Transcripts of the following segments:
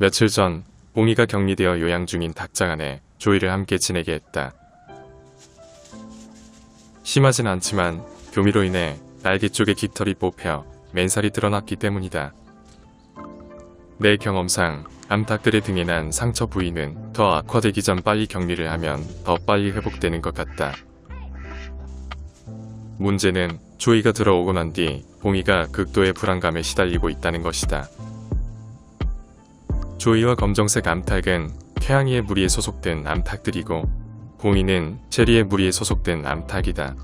며칠 전 봉이가 격리되어 요양 중인 닭장 안에 조이를 함께 지내게 했다. 심하진 않지만 교미로 인해 날개 쪽에 깃털이 뽑혀 맨살이 드러났기 때문이다. 내 경험상 암탉들의 등에 난 상처 부위는 더 악화되기 전 빨리 격리를 하면 더 빨리 회복되는 것 같다. 문제는 조이가 들어오고 난 뒤 봉이가 극도의 불안감에 시달리고 있다는 것이다. 조이와 검정색 암탉은 태양이의 무리에 소속된 암탉들이고 봉이는 체리의 무리에 소속된 암탉이다.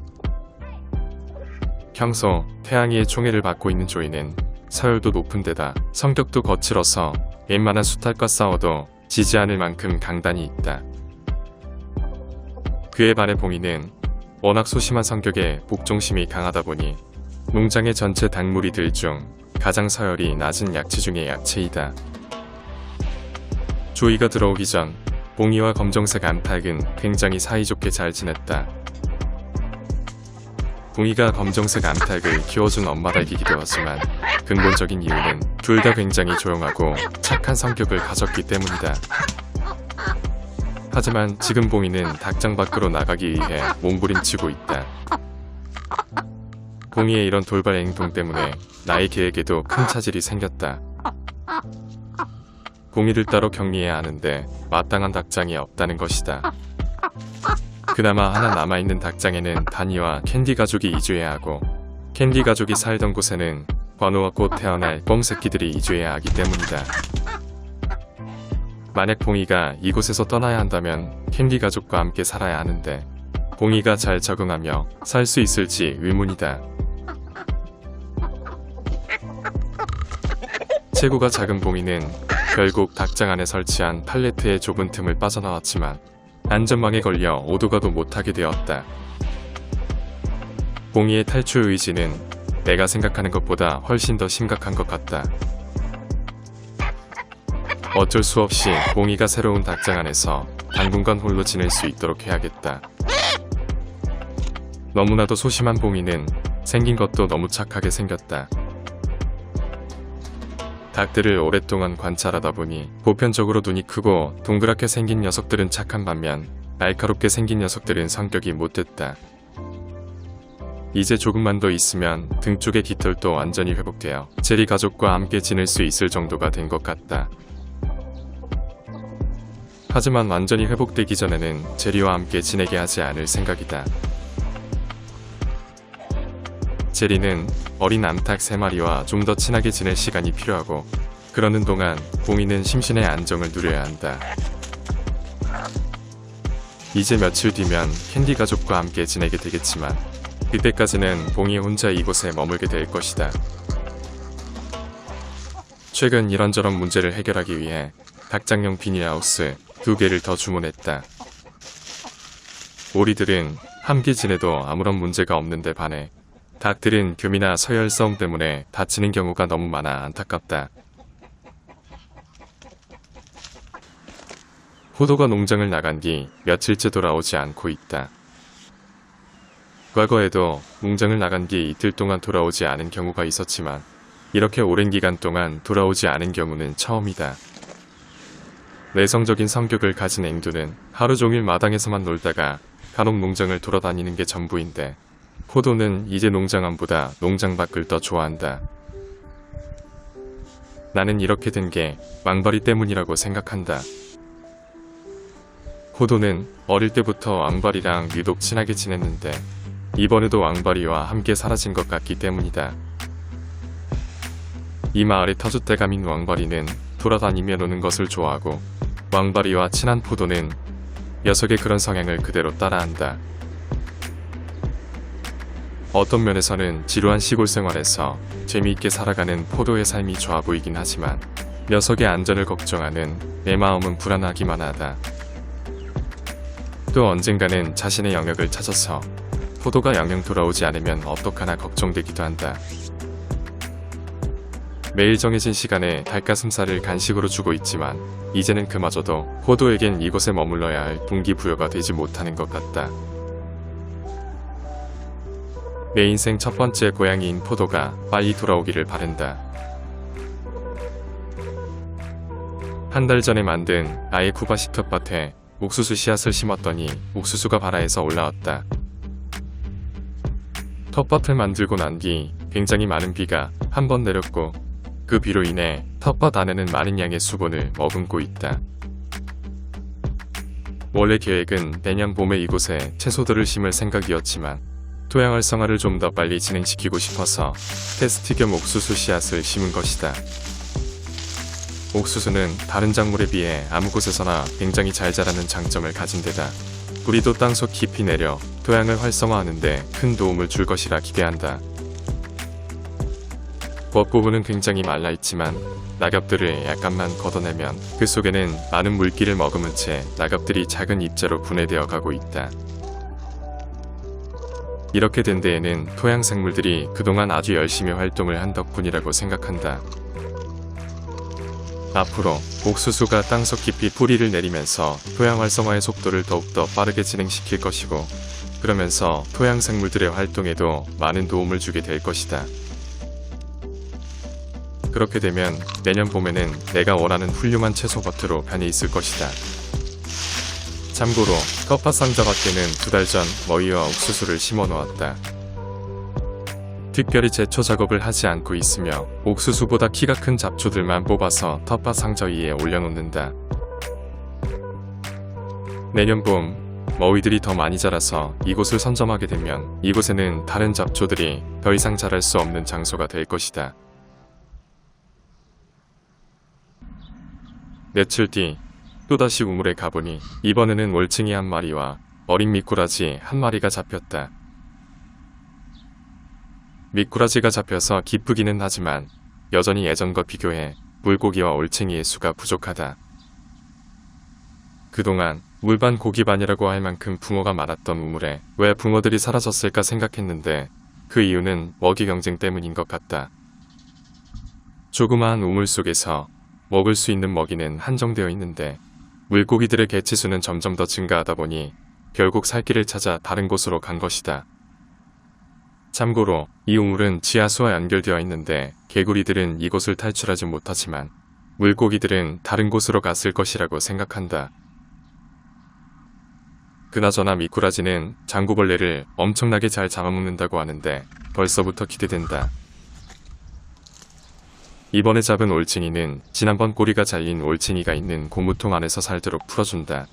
평소 태양이의 총애를 받고 있는 조이는 서열도 높은 데다 성격도 거칠어서 웬만한 수탉과 싸워도 지지 않을 만큼 강단이 있다. 그에 반해 봉이는 워낙 소심한 성격에 복종심이 강하다 보니 농장의 전체 닭무리들 중 가장 서열이 낮은 약체 중의 약체이다. 조이가 들어오기 전 봉이와 검정색 암탉은 굉장히 사이좋게 잘 지냈다. 봉이가 검정색 암탉을 키워준 엄마 닭이기도 하지만 근본적인 이유는 둘 다 굉장히 조용하고 착한 성격을 가졌기 때문이다. 하지만 지금 봉이는 닭장 밖으로 나가기 위해 몸부림치고 있다. 봉이의 이런 돌발 행동 때문에 나의 계획에도 큰 차질이 생겼다. 봉이를 따로 격리해야 하는데 마땅한 닭장이 없다는 것이다. 그나마 하나 남아있는 닭장에는 다니와 캔디 가족이 이주해야 하고 캔디 가족이 살던 곳에는 관우와 곧 태어날 뻥 새끼들이 이주해야 하기 때문이다. 만약 봉이가 이곳에서 떠나야 한다면 캔디 가족과 함께 살아야 하는데 봉이가 잘 적응하며 살 수 있을지 의문이다. 체구가 작은 봉이는 결국 닭장 안에 설치한 팔레트의 좁은 틈을 빠져나왔지만 안전망에 걸려 오도가도 못하게 되었다. 봉이의 탈출 의지는 내가 생각하는 것보다 훨씬 더 심각한 것 같다. 어쩔 수 없이 봉이가 새로운 닭장 안에서 당분간 홀로 지낼 수 있도록 해야겠다. 너무나도 소심한 봉이는 생긴 것도 너무 착하게 생겼다. 닭들을 오랫동안 관찰하다 보니 보편적으로 눈이 크고 동그랗게 생긴 녀석들은 착한 반면 날카롭게 생긴 녀석들은 성격이 못됐다. 이제 조금만 더 있으면 등 쪽의 깃털도 완전히 회복되어 제리 가족과 함께 지낼 수 있을 정도가 된 것 같다. 하지만 완전히 회복되기 전에는 제리와 함께 지내게 하지 않을 생각이다. 제리는 어린 암탉 3마리와 좀 더 친하게 지낼 시간이 필요하고 그러는 동안 봉이는 심신의 안정을 누려야 한다. 이제 며칠 뒤면 캔디 가족과 함께 지내게 되겠지만 그때까지는 봉이 혼자 이곳에 머물게 될 것이다. 최근 이런저런 문제를 해결하기 위해 닭장용 비닐하우스 두 개를 더 주문했다. 오리들은 함께 지내도 아무런 문제가 없는데 반해 닭들은 금이나 서열성 때문에 다치는 경우가 너무 많아 안타깝다. 호도가 농장을 나간 뒤 며칠째 돌아오지 않고 있다. 과거에도 농장을 나간 뒤 이틀 동안 돌아오지 않은 경우가 있었지만 이렇게 오랜 기간 동안 돌아오지 않은 경우는 처음이다. 내성적인 성격을 가진 앵두는 하루 종일 마당에서만 놀다가 간혹 농장을 돌아다니는 게 전부인데 포도는 이제 농장 안보다 농장 밖을 더 좋아한다. 나는 이렇게 된게 왕벌이 때문이라고 생각한다. 포도는 어릴 때부터 왕벌이랑 유독 친하게 지냈는데 이번에도 왕벌이와 함께 사라진 것 같기 때문이다. 이 마을의 터줏대감인 왕벌이는 돌아다니며 노는 것을 좋아하고 왕벌이와 친한 포도는 녀석의 그런 성향을 그대로 따라한다. 어떤 면에서는 지루한 시골 생활에서 재미있게 살아가는 포도의 삶이 좋아 보이긴 하지만 녀석의 안전을 걱정하는 내 마음은 불안하기만 하다. 또 언젠가는 자신의 영역을 찾아서 포도가 영영 돌아오지 않으면 어떡하나 걱정되기도 한다. 매일 정해진 시간에 닭가슴살을 간식으로 주고 있지만 이제는 그마저도 포도에겐 이곳에 머물러야 할 동기부여가 되지 못하는 것 같다. 내 인생 첫 번째 고양이인 포도가 빨리 돌아오기를 바란다. 한 달 전에 만든 아예 쿠바 식 텃밭에 옥수수 씨앗을 심었더니 옥수수가 발아에서 올라왔다. 텃밭을 만들고 난 뒤 굉장히 많은 비가 한 번 내렸고 그 비로 인해 텃밭 안에는 많은 양의 수분을 머금고 있다. 원래 계획은 내년 봄에 이곳에 채소들을 심을 생각이었지만 토양 활성화를 좀 더 빨리 진행시키고 싶어서 테스트 겸 옥수수 씨앗을 심은 것이다. 옥수수는 다른 작물에 비해 아무 곳에서나 굉장히 잘 자라는 장점을 가진 데다 뿌리도 땅속 깊이 내려 토양을 활성화하는데 큰 도움을 줄 것이라 기대한다. 벚부분은 굉장히 말라있지만 낙엽들을 약간만 걷어내면 그 속에는 많은 물기를 머금은 채 낙엽들이 작은 입자로 분해되어 가고 있다. 이렇게 된 데에는 토양 생물들이 그동안 아주 열심히 활동을 한 덕분이라고 생각한다. 앞으로 옥수수가 땅속 깊이 뿌리를 내리면서 토양 활성화의 속도를 더욱더 빠르게 진행시킬 것이고 그러면서 토양 생물들의 활동에도 많은 도움을 주게 될 것이다. 그렇게 되면 내년 봄에는 내가 원하는 훌륭한 채소 밭으로 변해 있을 것이다. 참고로 텃밭 상자 밖에는 두 달 전 머위와 옥수수를 심어 놓았다. 특별히 제초 작업을 하지 않고 있으며 옥수수보다 키가 큰 잡초들만 뽑아서 텃밭 상자 위에 올려놓는다. 내년 봄 머위들이 더 많이 자라서 이곳을 선점하게 되면 이곳에는 다른 잡초들이 더 이상 자랄 수 없는 장소가 될 것이다. 며칠 뒤 또다시 우물에 가보니 이번에는 월층이 한 마리와 어린 미꾸라지 한 마리가 잡혔다. 미꾸라지가 잡혀서 기쁘기는 하지만 여전히 예전과 비교해 물고기와 올챙이의 수가 부족하다. 그동안 물반 고기반이라고 할 만큼 붕어가 많았던 우물에 왜 붕어들이 사라졌을까 생각했는데 그 이유는 먹이 경쟁 때문인 것 같다. 조그마한 우물 속에서 먹을 수 있는 먹이는 한정되어 있는데 물고기들의 개체수는 점점 더 증가하다 보니 결국 살 길을 찾아 다른 곳으로 간 것이다. 참고로 이 우물은 지하수와 연결되어 있는데 개구리들은 이곳을 탈출하지 못하지만 물고기들은 다른 곳으로 갔을 것이라고 생각한다. 그나저나 미꾸라지는 장구벌레를 엄청나게 잘 잡아먹는다고 하는데 벌써부터 기대된다. 이번에 잡은 올챙이는 지난번 꼬리가 잘린 올챙이가 있는 고무통 안에서 살도록 풀어준다.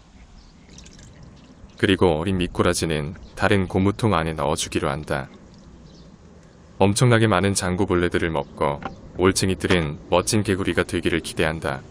그리고 어린 미꾸라지는 다른 고무통 안에 넣어주기로 한다. 엄청나게 많은 장구벌레들을 먹고 올챙이들은 멋진 개구리가 되기를 기대한다.